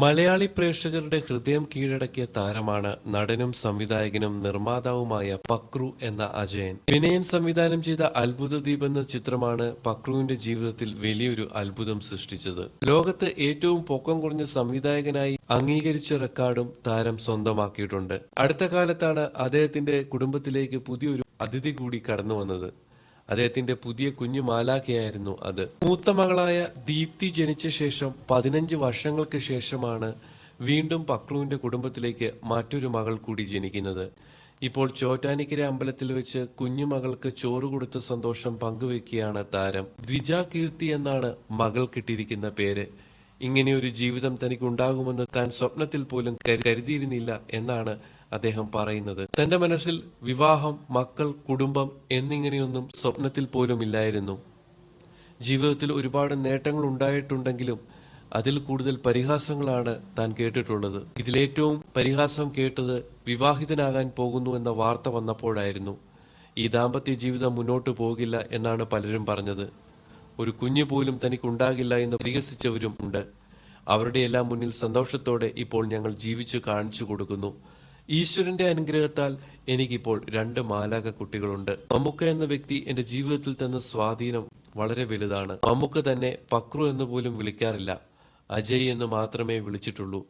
മലയാളി പ്രേക്ഷകരുടെ ഹൃദയം കീഴടക്കിയ താരമാണ് നടനും സംവിധായകനും നിർമ്മാതാവുമായ പക്രു എന്ന അജയൻ. വിനയൻ സംവിധാനം ചെയ്ത അത്ഭുത ദ്വീപ് എന്ന ചിത്രമാണ് പക്രുവിന്റെ ജീവിതത്തിൽ വലിയൊരു അത്ഭുതം സൃഷ്ടിച്ചത്. ലോകത്ത് ഏറ്റവും പൊക്കം കുറഞ്ഞ സംവിധായകനായി അംഗീകരിച്ച റെക്കോർഡും താരം സ്വന്തമാക്കിയിട്ടുണ്ട്. അടുത്ത കാലത്താണ് അദ്ദേഹത്തിന്റെ കുടുംബത്തിലേക്ക് പുതിയൊരു അതിഥി കൂടി കടന്നു വന്നത്. അദ്ദേഹത്തിന്റെ പുതിയ കുഞ്ഞു മാലാഖയായിരുന്നു അത്. മൂത്ത മകളായ ദീപ്തി ജനിച്ച ശേഷം പതിനഞ്ച് വർഷങ്ങൾക്ക് ശേഷമാണ് വീണ്ടും പക്ലുവിന്റെ കുടുംബത്തിലേക്ക് മറ്റൊരു മകൾ കൂടി ജനിക്കുന്നത്. ഇപ്പോൾ ചോറ്റാനിക്കര അമ്പലത്തിൽ വെച്ച് കുഞ്ഞുമകൾക്ക് ചോറ് കൊടുത്ത സന്തോഷം പങ്കുവെക്കുകയാണ് താരം. ദ്വിജ കീർത്തി എന്നാണ് മകൾ കിട്ടിയിരിക്കുന്ന പേര്. ഇങ്ങനെയൊരു ജീവിതം തനിക്കുണ്ടാകുമെന്ന് താൻ സ്വപ്നത്തിൽ പോലും കരുതിയിരുന്നില്ല എന്നാണ് അദ്ദേഹം പറയുന്നത്. തന്റെ മനസ്സിൽ വിവാഹം മക്കൾ കുടുംബം എന്നിങ്ങനെയൊന്നും സ്വപ്നത്തിൽ പോലും ഇല്ലായിരുന്നു. ജീവിതത്തിൽ ഒരുപാട് നേട്ടങ്ങൾ ഉണ്ടായിട്ടുണ്ടെങ്കിലും അതിൽ കൂടുതൽ പരിഹാസങ്ങളാണ് താൻ കേട്ടിട്ടുള്ളത്. ഇതിലേറ്റവും പരിഹാസം കേട്ടത് വിവാഹിതനാകാൻ പോകുന്നു എന്ന വാർത്ത വന്നപ്പോഴായിരുന്നു. ഈ ദാമ്പത്യ ജീവിതം മുന്നോട്ട് പോകില്ല എന്നാണ് പലരും പറഞ്ഞത്. ഒരു കുഞ്ഞു പോലും തനിക്കുണ്ടാകില്ല എന്ന് പരിഹസിച്ചവരും ഉണ്ട്. അവരുടെ എല്ലാം മുന്നിൽ സന്തോഷത്തോടെ ഇപ്പോൾ ഞങ്ങൾ ജീവിച്ചു കാണിച്ചു കൊടുക്കുന്നു. ഈശ്വരന്റെ അനുഗ്രഹത്താൽ എനിക്കിപ്പോൾ രണ്ട് മാലാക കുട്ടികളുണ്ട്. മമ്മുക്ക എന്ന വ്യക്തി എന്റെ ജീവിതത്തിൽ തന്ന സ്വാധീനം വളരെ വലുതാണ്. മമ്മുക്ക തന്നെ പക്രു എന്ന് പോലും വിളിക്കാറില്ല. അജയ് എന്ന് മാത്രമേ വിളിച്ചിട്ടുള്ളൂ.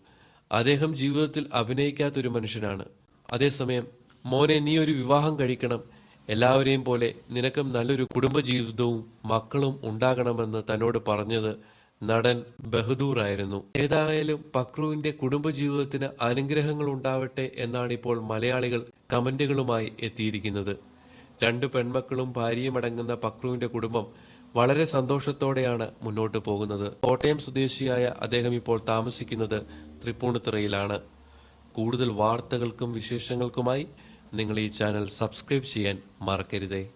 അദ്ദേഹം ജീവിതത്തിൽ അഭിനയിക്കാത്തൊരു മനുഷ്യനാണ്. അതേസമയം മോനെ നീ ഒരു വിവാഹം കഴിക്കണം. എല്ലാവരെയും പോലെ നിനക്കും നല്ലൊരു കുടുംബജീവിതവും മക്കളും ഉണ്ടാകണമെന്ന് തന്നോട് പറഞ്ഞത് നടൻ ബഹദൂർ ആയിരുന്നു ഏതായാലും പക്രുവിന്റെ കുടുംബജീവിതത്തിന് അനുഗ്രഹങ്ങൾ ഉണ്ടാവട്ടെ എന്നാണ് ഇപ്പോൾ മലയാളികൾ കമന്റുകളുമായി എത്തിയിരിക്കുന്നത്. രണ്ട് പെൺമക്കളും ഭാര്യയും അടങ്ങുന്ന പക്രുവിന്റെ കുടുംബം വളരെ സന്തോഷത്തോടെയാണ് മുന്നോട്ട് പോകുന്നത്. കോട്ടയം സ്വദേശിയായ അദ്ദേഹം ഇപ്പോൾ താമസിക്കുന്നത് തൃപ്പൂണിത്തുറയിലാണ്. കൂടുതൽ വാർത്തകൾക്കും വിശേഷങ്ങൾക്കുമായി നിങ്ങൾ ഈ ചാനൽ സബ്സ്ക്രൈബ് ചെയ്യാൻ മറക്കരുതേ.